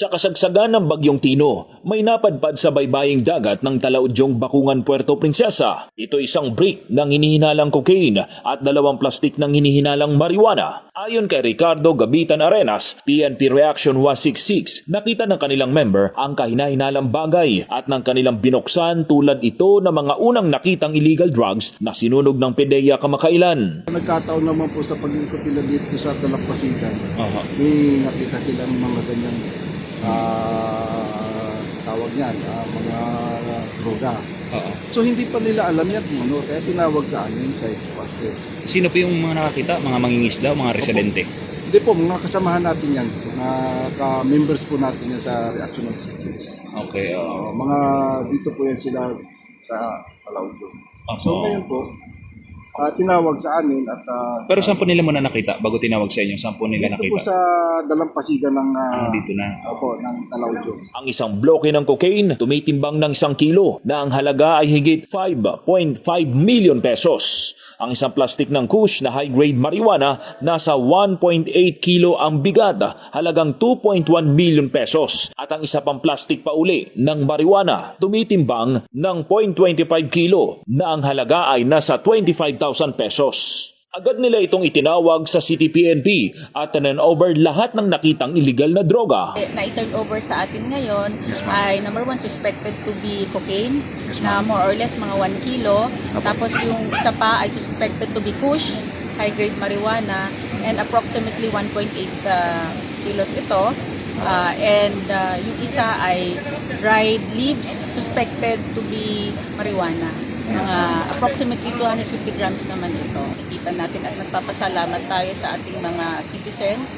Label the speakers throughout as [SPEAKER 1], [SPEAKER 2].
[SPEAKER 1] Sa kasagsagan ng Bagyong Tino, may napadpad sa baybaying dagat ng Talaudyong Bakungan, Puerto Princesa. Ito isang brick ng hinihinalang cocaine at dalawang plastik ng hinihinalang marijuana. Ayon kay Ricardo Gabitan Arenas, PNP Reaction 166, nakita ng kanilang member ang kahinahinalang bagay at ng kanilang binuksan tulad ito ng mga unang nakitang illegal drugs na sinunog ng PDEA kamakailan.
[SPEAKER 2] Nagkataon naman po sa pag-ikot nila dito sa Talampasigan,
[SPEAKER 1] Aha.
[SPEAKER 2] may nakita silang mga ganyan ah, tawag niyan, ah, mga droga. So hindi pa nila alam yan kung ano, kaya tinawag sa amin sa headquarters.
[SPEAKER 3] Sino po yung mga nakakita? Mga mangingisda o mga residente?
[SPEAKER 2] Hindi po, mga kasamahan natin yan, mga ka-members po natin yan sa Reaction of Citizens.
[SPEAKER 3] Okay.
[SPEAKER 2] Uh, mga dito po yan sila sa Palaudo. So ngayon po, ah, tinawag sa amin at ah,
[SPEAKER 3] Pero saan po nila muna nakita? Bago tinawag sa inyo, saan po nila
[SPEAKER 2] dito po
[SPEAKER 3] nakita?
[SPEAKER 2] sa dalampasigan ng
[SPEAKER 3] Ah,
[SPEAKER 2] uh,
[SPEAKER 3] dito na.
[SPEAKER 2] Opo, ng Talaudo.
[SPEAKER 1] Ang isang bloke ng cocaine tumitimbang ng isang kilo na ang halaga ay higit 5.5 million pesos. Ang isang plastik ng kush na high-grade marijuana nasa 1.8 kilo ang bigat, halagang 2.1 million pesos. At ang isa pang plastik pa uli ng marijuana tumitimbang ng 0.25 kilo na ang halaga ay nasa 25,000 pesos. Agad nila itong itinawag sa CTPNP at over lahat ng nakitang illegal na droga.
[SPEAKER 4] Eh, na i-turn over sa atin ngayon ay number one suspected to be cocaine na more or less mga 1 kilo. Tapos yung isa pa ay suspected to be kush, high grade marijuana and approximately 1.8 uh, kilos ito. Ah, and uh, yung isa ay dried leaves suspected to be marijuana. Mga approximately 250 grams naman ito. Kita natin at nagpapasalamat tayo sa ating mga citizens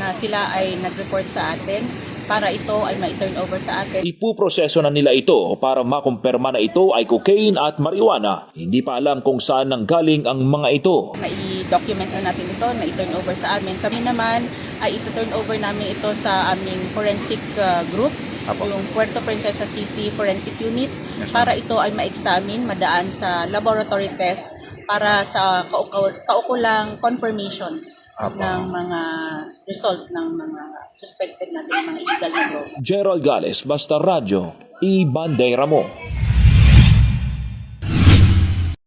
[SPEAKER 4] na sila ay nag-report sa atin para ito ay ma-turn over sa atin.
[SPEAKER 1] Ipuproseso na nila ito para makumpirma na ito ay cocaine at marijuana. Hindi pa alam kung saan nanggaling ang mga ito.
[SPEAKER 4] na i-document na natin ito, na i-turn over sa amin. Kami naman ay ito-turn over namin ito sa aming forensic uh, group, yung Puerto Princesa City Forensic Unit, para ito ay ma-examine, madaan sa laboratory test para sa kaukulang confirmation ng mga result ng mga suspected natin mga illegal na drug.
[SPEAKER 1] Gerald Gales, Basta Radyo, i-bandera mo.